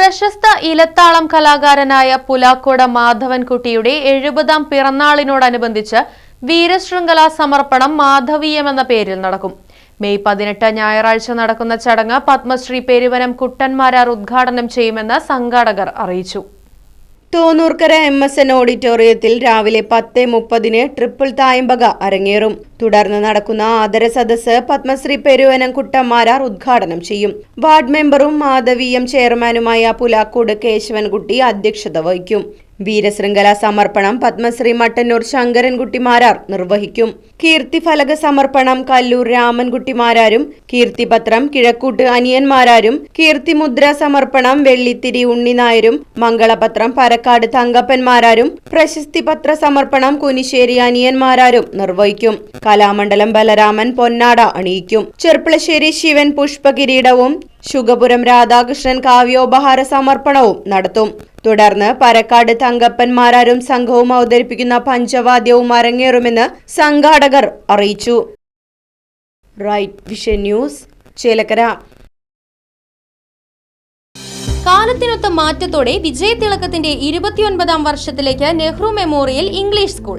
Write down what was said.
പ്രശസ്ത ഇലത്താളം കലാകാരനായ പുലാക്കോട മാധവൻകുട്ടിയുടെ എഴുപതാം പിറന്നാളിനോടനുബന്ധിച്ച് വീരശൃംഖല സമർപ്പണം മാധവീയം എന്ന പേരിൽ നടക്കും. മെയ് പതിനെട്ട് ഞായറാഴ്ച നടക്കുന്ന ചടങ്ങ് പത്മശ്രീ പെരുവനം കുട്ടന്മാരാർ ഉദ്ഘാടനം ചെയ്യുമെന്ന് സംഘാടകർ അറിയിച്ചു. തോന്നൂർക്കര എം എസ് എൻ ഓഡിറ്റോറിയത്തിൽ രാവിലെ പത്ത് മുപ്പതിന് ട്രിപ്പിൾ തായമ്പക അരങ്ങേറും. തുടർന്ന് നടക്കുന്ന ആദര സദസ്സ് പത്മശ്രീ പെരുവനം കുട്ടമാരാർ ഉദ്ഘാടനം ചെയ്യും. വാർഡ് മെമ്പറും മാധവീയം ചെയർമാനുമായ പുലാക്കോട് കേശവൻകുട്ടി അധ്യക്ഷത വഹിക്കും. വീരശൃംഖല സമർപ്പണം പത്മശ്രീ മട്ടന്നൂർ ശങ്കരൻകുട്ടി മാരാർ നിർവഹിക്കും. കീർത്തിഫലക സമർപ്പണം കല്ലൂർ രാമൻകുട്ടി മാരാരും കീർത്തിപത്രം കിഴക്കൂട്ട് അനിയന്മാരാരും കീർത്തിമുദ്ര സമർപ്പണം വെള്ളിത്തിരി ഉണ്ണിനായരും മംഗളപത്രം പരക്കാട് തങ്കപ്പൻമാരാരും പ്രശസ്തി പത്ര സമർപ്പണം കുനിശ്ശേരി അനിയന്മാരാരും നിർവഹിക്കും. കലാമണ്ഡലം ബലരാമൻ പൊന്നാട അണിയിക്കും. ചെർപ്പളശ്ശേരി ശിവൻ പുഷ്പകിരീടവും ശുഗപുരം രാധാകൃഷ്ണൻ കാവ്യോപഹാര സമർപ്പണവും നടത്തും. തുടർന്ന് പരക്കാട് തങ്കപ്പൻമാരാരും സംഘവും അവതരിപ്പിക്കുന്ന പഞ്ചവാദ്യവും അരങ്ങേറുമെന്ന് സംഘാടകർ അറിയിച്ചു. റൈറ്റ് വിഷൻ ന്യൂസ് കാലത്തിനൊത്ത മാറ്റത്തോടെ വിജയതിളക്കത്തിന്റെ ഇരുപത്തിയൊൻപതാം വർഷത്തിലേക്ക് നെഹ്റു മെമ്മോറിയൽ ഇംഗ്ലീഷ് സ്കൂൾ.